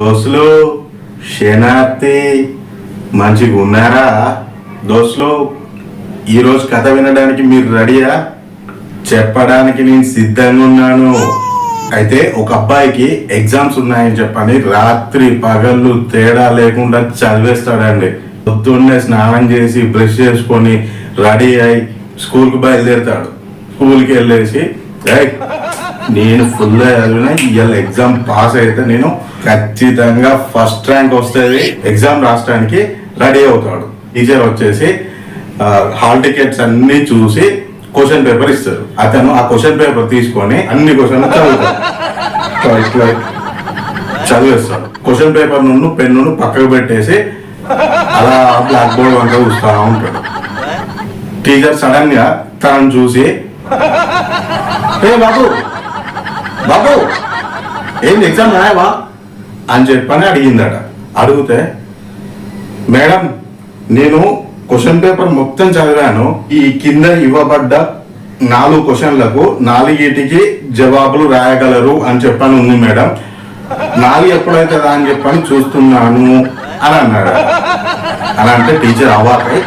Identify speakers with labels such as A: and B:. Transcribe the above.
A: దోస్తులు క్షేణార్థి మంచిగా ఉన్నారా? దోస్తులు ఈరోజు కథ వినడానికి మీరు రెడీయా? చెప్పడానికి నేను సిద్ధంగా ఉన్నాను. అయితే ఒక అబ్బాయికి ఎగ్జామ్స్ ఉన్నాయని చెప్పని రాత్రి పగళ్ళు తేడా లేకుండా చదివేస్తాడండి. పొద్దున్నే స్నానం చేసి బ్రష్ చేసుకొని రెడీ అయి స్కూల్కి బయలుదేరుతాడు. స్కూల్కి వెళ్ళేసి నేను ఫుల్ చదివిన ఇవాళ ఎగ్జామ్ పాస్ అయితే నేను ఖచ్చితంగా ఫస్ట్ ర్యాంక్ వస్తుంది. ఎగ్జామ్ రాష్ట్రానికి రెడీ అవుతాడు. టీచర్ వచ్చేసి హాల్ టికెట్స్ అన్ని చూసి క్వశ్చన్ పేపర్ ఇస్తారు. అతను ఆ క్వశ్చన్ పేపర్ తీసుకొని అన్ని క్వశ్చన్ చదువుతాడు. చదివేస్తాడు. క్వశ్చన్ పేపర్ నుండి పెన్నును పక్కకు పెట్టేసి అలా బ్లాక్ బోర్డ్ వంట చూస్తా ఉంటాడు. టీచర్ సడన్గా తనను చూసి ఏ బాబు బాబు ఏంది ఎగ్జామ్ రాయవా? అని చెప్పని అడిగిందట. అడిగితే మేడం నేను క్వశ్చన్ పేపర్ మొత్తం చదివాను. ఈ కింద ఇవ్వబడ్డ నాలుగు క్వశ్చన్లకు నాలుగిటికి జవాబులు రాయగలరు అని చెప్పని ఉంది మేడం. నాలుగు ఎప్పుడైతుందా అని చెప్పని చూస్తున్నాను అని అన్నాడు. అని అంటే టీచర్ అవ్వాలి